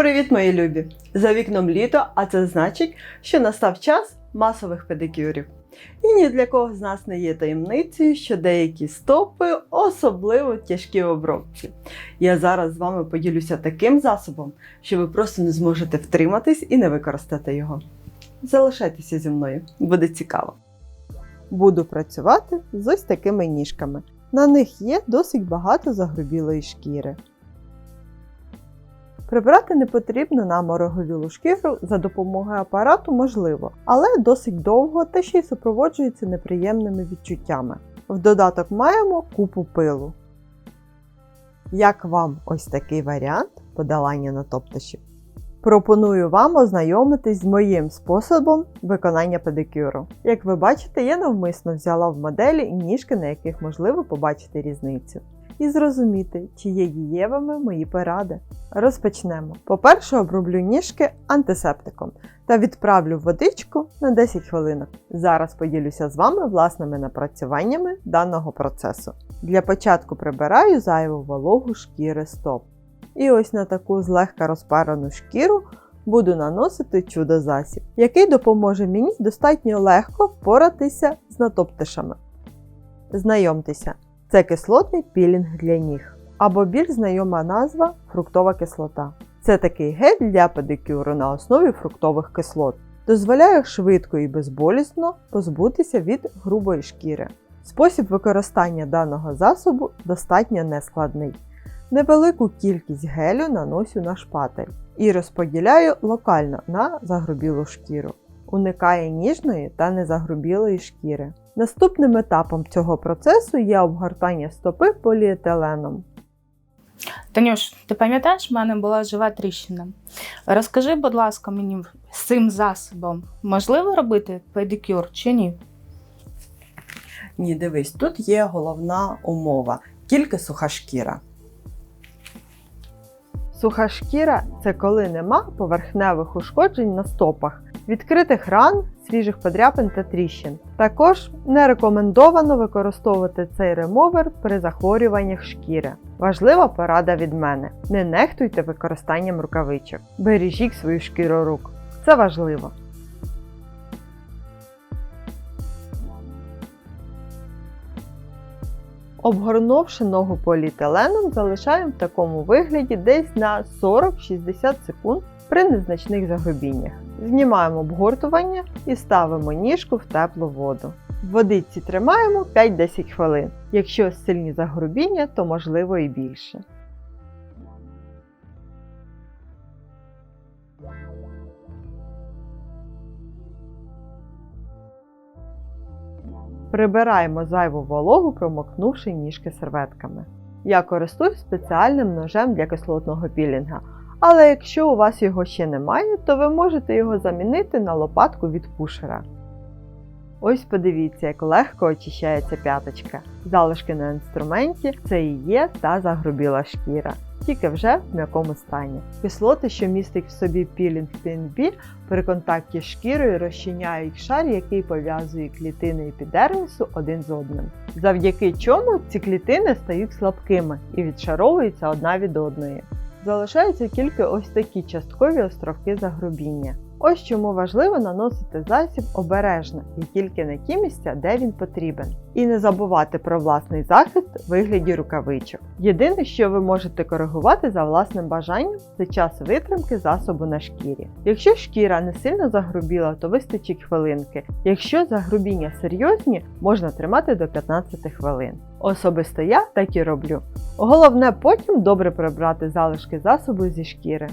Привіт, мої любі! За вікном літо, а це значить, що настав час масових педикюрів. І ні для кого з нас не є таємницею, що деякі стопи особливо тяжкі в обробці. Я зараз з вами поділюся таким засобом, що ви просто не зможете втриматись і не використати його. Залишайтеся зі мною, буде цікаво. Буду працювати з ось такими ніжками. На них є досить багато загрубілої шкіри. Прибрати не потрібно нам ороговілу шкіру за допомогою апарату можливо, але досить довго та ще й супроводжується неприємними відчуттями. В додаток маємо купу пилу. Як вам ось такий варіант подолання натопташів? Пропоную вам ознайомитись з моїм способом виконання педикюру. Як ви бачите, я навмисно взяла в моделі ніжки, на яких можливо побачити різницю. І зрозуміти, чи є дієвими мої поради. Розпочнемо. По-перше, оброблю ніжки антисептиком та відправлю водичку на 10 хвилинок. Зараз поділюся з вами власними напрацюваннями даного процесу. Для початку прибираю зайву вологу шкіри стоп. І ось на таку злегка розпарену шкіру буду наносити чудо-засіб, який допоможе мені достатньо легко впоратися з натоптишами. Знайомтеся, це кислотний пілінг для ніг, або більш знайома назва фруктова кислота. Це такий гель для педикюру на основі фруктових кислот. Дозволяє швидко і безболісно позбутися від грубої шкіри. Спосіб використання даного засобу достатньо нескладний. Невелику кількість гелю наношу на шпатель і розподіляю локально на загрубілу шкіру. Уникає ніжної та незагрубілої шкіри. Наступним етапом цього процесу є обгортання стопи поліетиленом. Танюш, ти пам'ятаєш, в мене була жива тріщина. Розкажи, будь ласка, мені з цим засобом можливо робити педикюр чи ні? Ні, дивись, тут є головна умова, тільки суха шкіра. Суха шкіра це коли нема поверхневих ушкоджень на стопах, відкритих ран, свіжих подряпин та тріщин. Також не рекомендовано використовувати цей ремовер при захворюваннях шкіри. Важлива порада від мене: не нехтуйте використанням рукавичок. Бережіть свою шкіру рук. Це важливо. Обгорнувши ногу поліетиленом, залишаємо в такому вигляді десь на 40-60 секунд при незначних загрубіннях. Знімаємо обгортування і ставимо ніжку в теплу воду. В водиці тримаємо 5-10 хвилин. Якщо сильні загрубіння, то можливо і більше. Прибираємо зайву вологу, промокнувши ніжки серветками. Я користуюсь спеціальним ножем для кислотного пілінга, але якщо у вас його ще немає, то ви можете його замінити на лопатку від пушера. Ось подивіться, як легко очищається п'яточка. Залишки на інструменті це і є та загрубіла шкіра, тільки вже в м'якому стані. Кислоти, що містить в собі пілінг PNB, при контакті з шкірою розчиняють шар, який пов'язує клітини епідермісу один з одним. Завдяки чому ці клітини стають слабкими і відшаровуються одна від одної. Залишаються тільки ось такі часткові островки загрубіння. Ось чому важливо наносити засіб обережно і тільки на ті місця, де він потрібен. І не забувати про власний захист в вигляді рукавичок. Єдине, що ви можете коригувати за власним бажанням, це час витримки засобу на шкірі. Якщо шкіра не сильно загрубіла, то вистачить хвилинки. Якщо загрубіння серйозні, можна тримати до 15 хвилин. Особисто я так і роблю. Головне потім добре прибрати залишки засобу зі шкіри.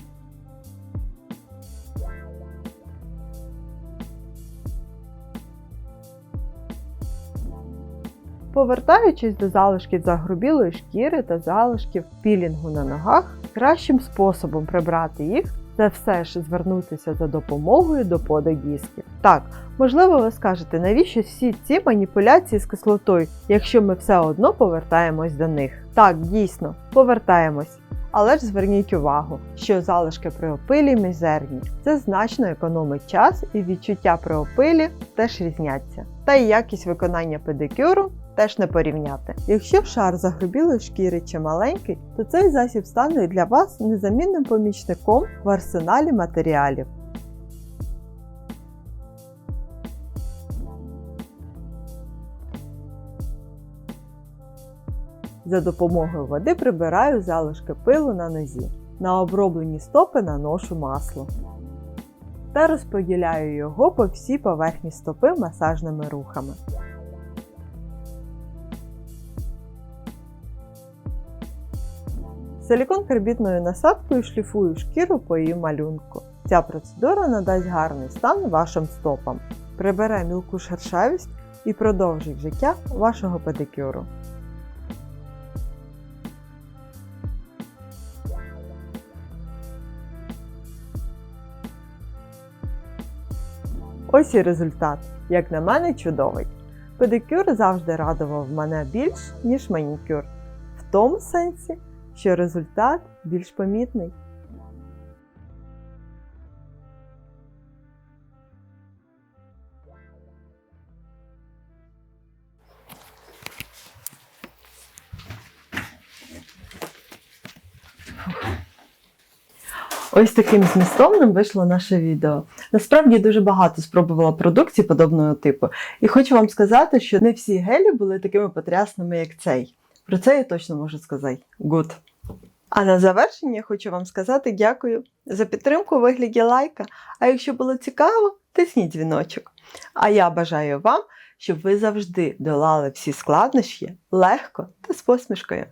Повертаючись до залишків загрубілої шкіри та залишків пілінгу на ногах, кращим способом прибрати їх це все ж звернутися за допомогою до пододісків. Так, можливо, ви скажете, навіщо всі ці маніпуляції з кислотою, якщо ми все одно повертаємось до них. Так, дійсно, повертаємось. Але ж зверніть увагу, що залишки при опилі мізерні. Це значно економить час і відчуття при опилі теж різняться. Та й якість виконання педикюру теж не порівняти. Якщо шар загрубілої шкіри чи маленький, то цей засіб стане для вас незамінним помічником в арсеналі матеріалів. За допомогою води прибираю залишки пилу на нозі. На оброблені стопи наношу масло та розподіляю його по всій поверхні стопи масажними рухами. Силікон карбітною насадкою шліфую шкіру по її малюнку. Ця процедура надасть гарний стан вашим стопам, прибере мілку шершавість і продовжить життя вашого педикюру. Ось і результат. Як на мене, чудовий. Педикюр завжди радував мене більш, ніж манікюр. В тому сенсі, що результат більш помітний. Ось таким змістовним вийшло наше відео. Насправді дуже багато спробувала продукції подобного типу, і хочу вам сказати, що не всі гелі були такими потрясними, як цей. Про це я точно можу сказати. Good. А на завершення хочу вам сказати дякую за підтримку у вигляді лайка. А якщо було цікаво, тисніть дзвіночок. А я бажаю вам, щоб ви завжди долали всі складнощі легко та з посмішкою.